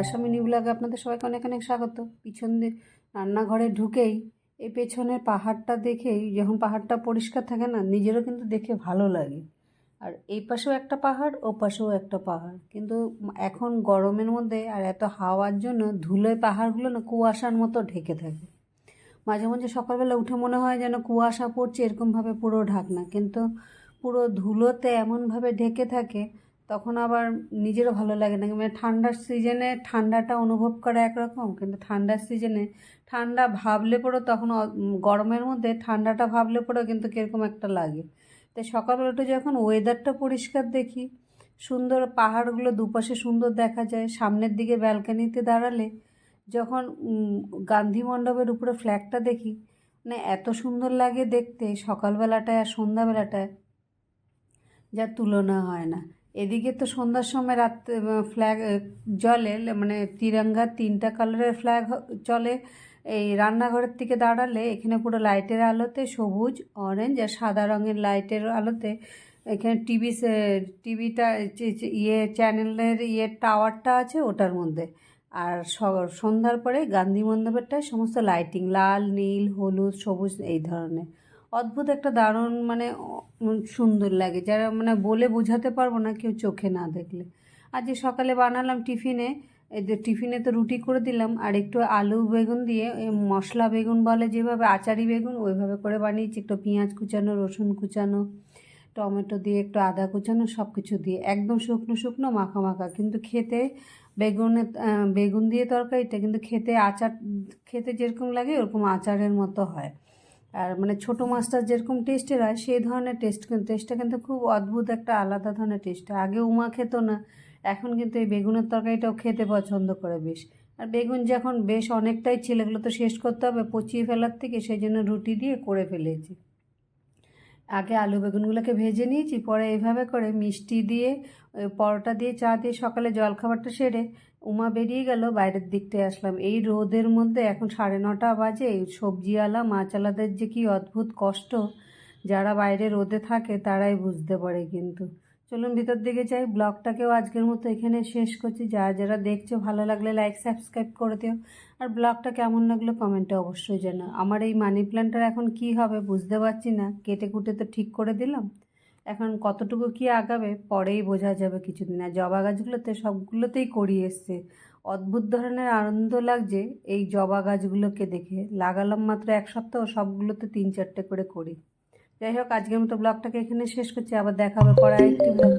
Bangladesh mini ব্লগে আপনাদের সবাইকে অনেক অনেক স্বাগত। পিছন দিয়ে রান্নাঘরে ঢুকেই এই পেছনের পাহাড়টা দেখেই যখন পাহাড়টা পরিষ্কার থাকে না, নিজেরও কিন্তু দেখে ভালো লাগে। আর এই পাশেও একটা পাহাড়, ও পাশেও একটা পাহাড়। কিন্তু এখন গরমের মধ্যে আর এত হাওয়ার জন্য ধুলোয় পাহাড়গুলো না কুয়াশার মতো ঢেকে থাকে। মাঝে মাঝে সকালবেলা উঠে মনে হয় যেন কুয়াশা পড়ছে, এরকমভাবে পুরো ঢাকনা। কিন্তু পুরো ধুলোতে এমনভাবে ঢেকে থাকে তখন আবার নিজেরও ভালো লাগে না। মানে ঠান্ডার সিজনে ঠান্ডাটা অনুভব করা একরকম, কিন্তু ঠান্ডার সিজনে ঠান্ডা ভাবলে পরেও তখন গরমের মধ্যে ঠান্ডাটা ভাবলে পরেও কিন্তু কীরকম একটা লাগে। তাই সকালবেলা উঠে যখন ওয়েদারটা পরিষ্কার দেখি, সুন্দর পাহাড়গুলো দুপাশে সুন্দর দেখা যায়, সামনের দিকে ব্যালকানিতে দাঁড়ালে যখন গান্ধী মণ্ডপের উপরে ফ্ল্যাগটা দেখি মানে এত সুন্দর লাগে দেখতে সকালবেলাটায় আর সন্ধ্যাবেলাটায়, যার তুলনা হয় না। এদিকে তো সন্ধ্যার সময় রাত ফ্ল্যাগ জলে মানে তিরঙ্গা তিনটা কালারের ফ্ল্যাগ চলে। এই রান্নাঘরের থেকে দাঁড়ালে এখানে পুরো লাইটের আলোতে সবুজ অরেঞ্জ আর সাদা রঙের লাইটের আলোতে এখানে টিভি টিভিটা ইয়ে চ্যানেলের ইয়ে টাওয়ারটা আছে ওটার মধ্যে। আর সন্ধ্যার পরে গান্ধী মণ্ডপেরটায় সমস্ত লাইটিং লাল, নীল, হলুদ, সবুজ, এই ধরনের। অদ্ভুত একটা দারুণ মানে সুন্দর লাগে। যারা মানে বলে বোঝাতে পারব না কেউ চোখে না দেখলে। আজ যে সকালে বানালাম টিফিনে, এই যে টিফিনে তো রুটি করে দিলাম, আর একটু আলু বেগুন দিয়ে মশলা বেগুন বলে যেভাবে, আচারি বেগুন, ওইভাবে করে বানিয়েছি। একটু পেঁয়াজ কুচানো, রসুন কুচানো, টমেটো দিয়ে একটু আদা কুচানো সব কিছু দিয়ে। একদম শুকনো শুকনো, মাখা মাখা। কিন্তু খেতে বেগুনে বেগুন দিয়ে তরকারিটা, কিন্তু খেতে আচার, খেতে যেরকম লাগে, ওরকম আচারের মতো হয়। আর মানে ছোট মাছটা যেরকম টেস্টের হয়, সেই ধরনের টেস্ট টেস্টটা কিন্তু খুব অদ্ভুত একটা আলাদা ধরনের টেস্ট আগে উমা খেত না, এখন কিন্তু এই বেগুনের তরকারিটাও খেতে পছন্দ করে বেশ। আর বেগুন যখন বেশ অনেকটাই ছেলেগুলো তো শেষ করতে হবে, পচিয়ে ফেলার থেকে, সেই জন্য রুটি দিয়ে করে ফেলেছি। আগে আলু বেগুনগুলোকে ভেজে নিয়েছি, পরে এইভাবে করে মিষ্টি দিয়ে পরোটা দিয়ে, চা দিয়ে সকালে জলখাবারটা সেরে উমা বেরিয়ে গেল, বাইরের দিকটায় আসলাম। এই রোদের মধ্যে এখন সাড়ে নটা বাজে সবজিওয়ালা, মাছওয়ালাদের যে কি অদ্ভুত কষ্ট, যারা বাইরে রোদে থাকে তারাই বুঝতে পারে কিন্তু। চলুন ভিতর দিকে যাই। ব্লগটাকেও আজকের মতো এখানে শেষ করছি। যারা যারা দেখছ ভালো লাগলে লাইক সাবস্ক্রাইব করে দিও। আর ব্লগটা কেমন লাগল কমেন্টে অবশ্যই জানো আমার এই মানি প্ল্যান্টটার এখন কি হবে বুঝতে পারছি না। কেটে কুটে তো ঠিক করে দিলাম। এখন কতটুকু কি আগাবে পরেই বোঝা যাবে কিছুদিন। আর জবা গাছগুলোতে সবগুলোতেই করি এসছে। অদ্ভুত ধরনের আনন্দ লাগছে এই জবা গাছগুলোকে দেখে। লাগালাম মাত্র এক সপ্তাহ, সবগুলোতে তিন চারটে করে করি যাই হোক আজকের মতো ব্লগটাকে এখানে শেষ করছি। আবার দেখা হবে পরে একটি ব্লগ।